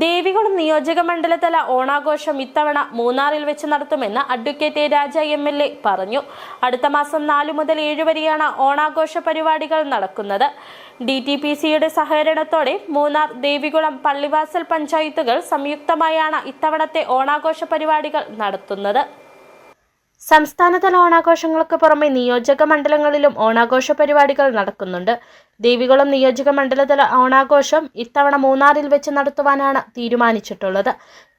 ദേവികുളം നിയോജക മണ്ഡലതല ഓണാഘോഷം ഇത്തവണ മൂന്നാറിൽ വെച്ച് നടത്തുമെന്ന് advocate Raja M L A പറഞ്ഞു. അടുത്ത മാസം നാലു മുതൽ ഏഴ് വരെയാണ് ഓണാഘോഷ പരിപാടികൾ നടക്കുന്നത്. ഡി ടി പി സിയുടെ സഹകരണത്തോടെ മൂന്നാർ ദേവികുളം പള്ളിവാസൽ പഞ്ചായത്തുകൾ സംയുക്തമായാണ് ഇത്തവണത്തെ ഓണാഘോഷ പരിപാടികൾ നടത്തുന്നത്. സംസ്ഥാനതല ഓണാഘോഷങ്ങൾക്ക് പുറമെ നിയോജക മണ്ഡലങ്ങളിലും ഓണാഘോഷ പരിപാടികൾ നടക്കുന്നുണ്ട്. ദേവികുളം നിയോജക മണ്ഡലതല ഓണാഘോഷം ഇത്തവണ മൂന്നാറിൽ വെച്ച് നടത്തുവാനാണ് തീരുമാനിച്ചിട്ടുള്ളത്.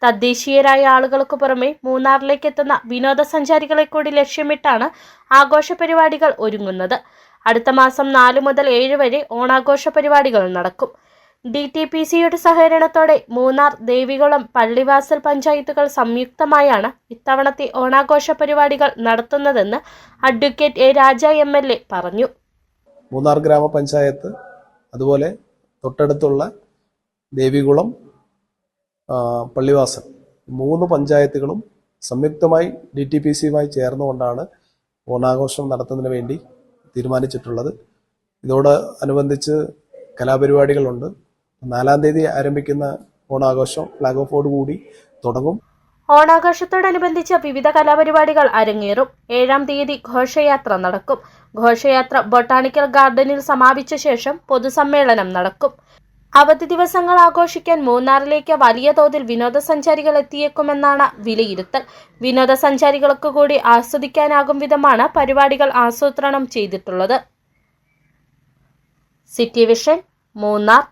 തദ്ദേശീയരായ ആളുകൾക്ക് പുറമെ മൂന്നാറിലേക്ക് എത്തുന്ന വിനോദസഞ്ചാരികളെ കൂടി ലക്ഷ്യമിട്ടാണ് ആഘോഷ പരിപാടികൾ ഒരുങ്ങുന്നത്. അടുത്ത മാസം നാല് മുതൽ ഏഴ് വരെ ഓണാഘോഷ പരിപാടികൾ നടക്കും. ഡി ടി പി സിയുടെ സഹകരണത്തോടെ മൂന്നാർ ദേവികുളം പള്ളിവാസൽ പഞ്ചായത്തുകൾ സംയുക്തമായാണ് ഇത്തവണത്തെ ഓണാഘോഷ പരിപാടികൾ നടത്തുന്നതെന്ന് advocate A Raja M L A പറഞ്ഞു. മൂന്നാർ ഗ്രാമപഞ്ചായത്ത് അതുപോലെ തൊട്ടടുത്തുള്ള ദേവികുളം പള്ളിവാസൽ മൂന്ന് പഞ്ചായത്തുകളും സംയുക്തമായി ഡി ടി പി സിയുമായി ചേർന്നുകൊണ്ടാണ് ഓണാഘോഷം നടത്തുന്നതിന് വേണ്ടി തീരുമാനിച്ചിട്ടുള്ളത്. ഇതോട് അനുബന്ധിച്ച് കലാപരിപാടികളുണ്ട്. നാലാം തീയതി ആരംഭിക്കുന്ന ഓണാഘോഷം ഫ്ലാഗ് ഓഫോട് കൂടി തുടങ്ങും. ഓണാഘോഷത്തോടനുബന്ധിച്ച് വിവിധ കലാപരിപാടികൾ അരങ്ങേറും. ഏഴാം തീയതി ഘോഷയാത്ര നടക്കും. ഘോഷയാത്ര ബൊട്ടാണിക്കൽ ഗാർഡനിൽ സമാപിച്ച ശേഷം പൊതുസമ്മേളനം നടക്കും. അവധി ദിവസങ്ങൾ ആഘോഷിക്കാൻ മൂന്നാറിലേക്ക് വലിയ തോതിൽ വിനോദസഞ്ചാരികൾ എത്തിയേക്കുമെന്നാണ് വിലയിരുത്തൽ. വിനോദസഞ്ചാരികൾക്ക് കൂടി ആസ്വദിക്കാനാകും വിധമാണ് പരിപാടികൾ ആസൂത്രണം ചെയ്തിട്ടുള്ളത്. City vision Munnar.